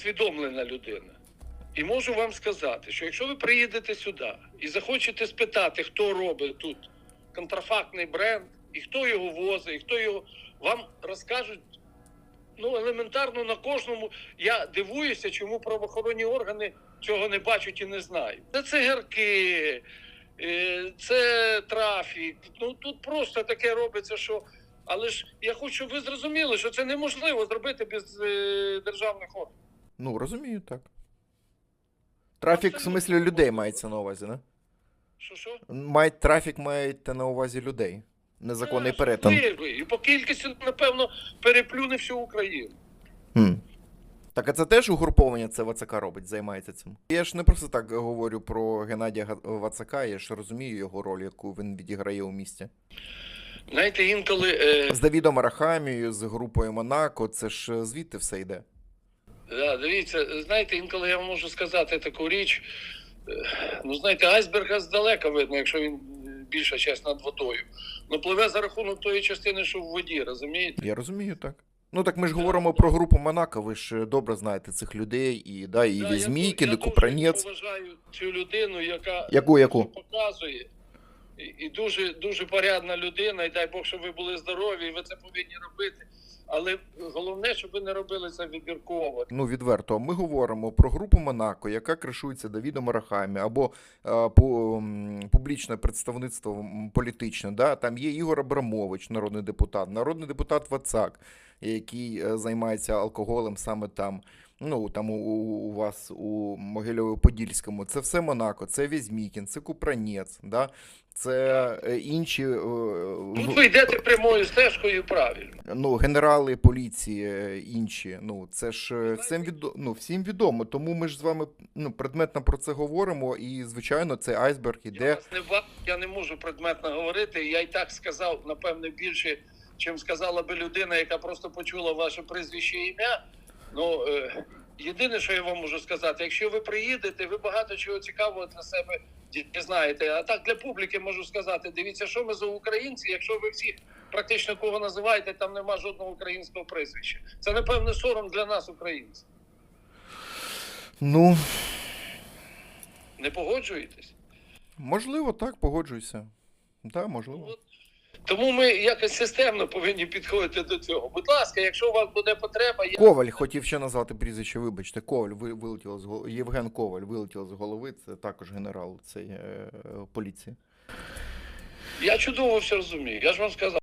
усвідомлена людина. І можу вам сказати, що якщо ви приїдете сюди і захочете спитати, хто робить тут контрафактний бренд, і хто його возить, і хто його вам розкажуть. Ну, елементарно на кожному. Я дивуюся, чому правоохоронні органи цього не бачать і не знають. Це цигарки, е, це трафік. Ну тут просто таке робиться, що. Але ж я хочу, щоб ви зрозуміли, що це неможливо зробити без е, державних органів. Ну, розумію, так. Трафік, в смислі, людей мається на увазі, не? Що що? Має, трафік маєте на увазі людей. Незаконний Е, перетин. І по кількості, напевно, переплюне всю Україну. Хм. Так, а це теж угруповання це ВЦК робить, займається цим. Я ж не просто так говорю про Геннадія Вацака, я ж розумію його роль, яку він відіграє у місті. Знаєте, інколи. Е, З Давідом Арахамією, з групою Монако, це ж е, звідти все йде. Да, дивіться, знаєте, інколи я можу сказати таку річ. Е, Ну, знаєте, айсберга здалека видно, якщо він е, більша часть над водою. Ну, пливе за рахунок тої частини, що в воді, розумієте? Я розумію, так. Ну так ми ж говоримо про групу Монако, ви ж е, добре знаєте цих людей, і, да, і Да, я Візьмікін, і Купранець. дуже поважаю цю людину, яка Яку, яку? показує. І дуже, дуже порядна людина, і дай Бог, щоб ви були здорові, і ви це повинні робити. Але головне, щоб ви не робили це вибірково. Ну, відверто, ми говоримо про групу Монако, яка кришується Давідом Арахамі, або е, м, публічне представництво політичне. Да? Там є Ігор Абрамович, народний депутат, народний депутат Вацак, який е, займається алкоголем саме там. Ну, там у, у у вас у Могильово-Подільському. Це все Монако, це Візьмікін, це Купранець, да? це е, інші. е, Тут ви йдете прямою стежкою правильно. Ну, генерали поліції е, інші. Ну, це ж е, всім, відо... ну, всім відомо. Тому ми ж з вами ну, предметно про це говоримо, і, звичайно, цей айсберг Я іде. вас не ва. я не можу предметно говорити. Я і так сказав, напевне, більше, чим сказала би людина, яка просто почула ваше прізвище і ім'я. Ну, е, єдине, що я вам можу сказати, якщо ви приїдете, ви багато чого цікавого для себе дізнаєте. А так для публіки можу сказати: дивіться, що ми за українці, якщо ви всіх практично кого називаєте, там нема жодного українського прізвища. Це, напевне, сором для нас, українців. Ну, Не погоджуєтесь? можливо, так, погоджуюся. Так, можливо. От. Тому ми якось системно повинні підходити до цього. Будь ласка, якщо у вас буде потреба, я Коваль хотів ще назвати прізвище, вибачте, Коваль ви- вилетіло з голови. Євген Коваль вилетіло з голови, це також генерал цієї е, поліції. я чудово все розумію. Я ж вам сказав.